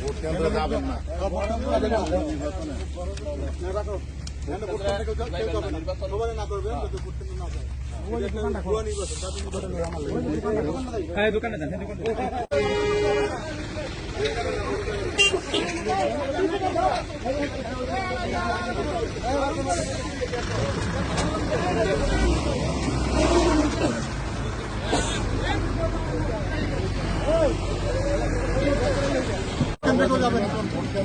Vote কেন্দ্রে যাবেন না ভোট কেন্দ্রে কেউ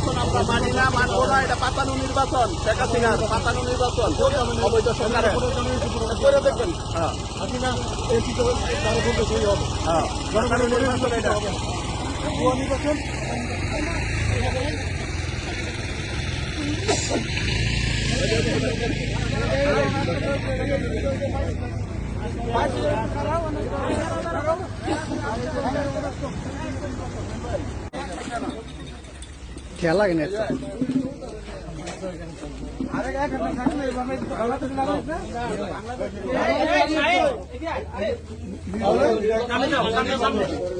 নির্বাচন আমরা মানি না, মানবো না, এটা পাতানো নির্বাচন। শেখ হাসিনার পাতানো নির্বাচন। অবৈধ সরকারের করে দেখবেন। হ্যাঁ। আপনি না এই কিছু তারা বলতে সই হবে হ্যাঁ জনগণের নির্বাচন এটা হবে ভুয়া নির্বাচন খেলা কেন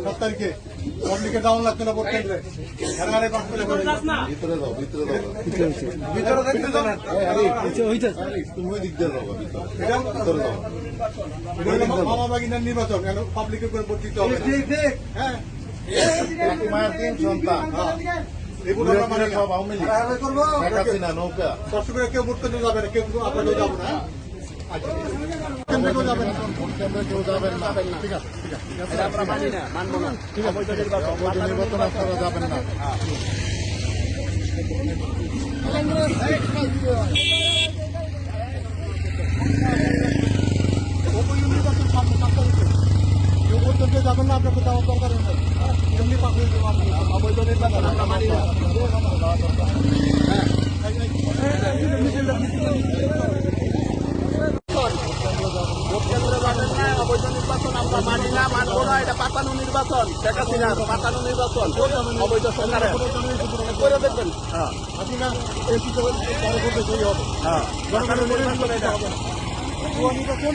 সাত তারিখে। পাবলিকে ডাউন লাগছে না করে ভিতরে যাও ভিতরে যাও ভিতরে দেখতে যাও তুমি দিক দিয়ে ভিতরে মামা বাগিনার নির্বাচন। পাবলিকের উপরে ভোট দিতে হবে হ্যাঁ। মায়ের তিন সন্তান। কেউ ভোট কেন্দ্রে যাবে না কেউ আপনাদের যাব না আচ্ছা কেন্দ্রে কেউ যাবেন যাওয়ার দরকার নেই এমনি দেবো অবৈধ নির্বাচন আমরা মানি না মানি না মানবো না এটা পাতানো নির্বাচন শেখ হাসিনার পাতানো নির্বাচন করে হবে হ্যাঁ নির্বাচন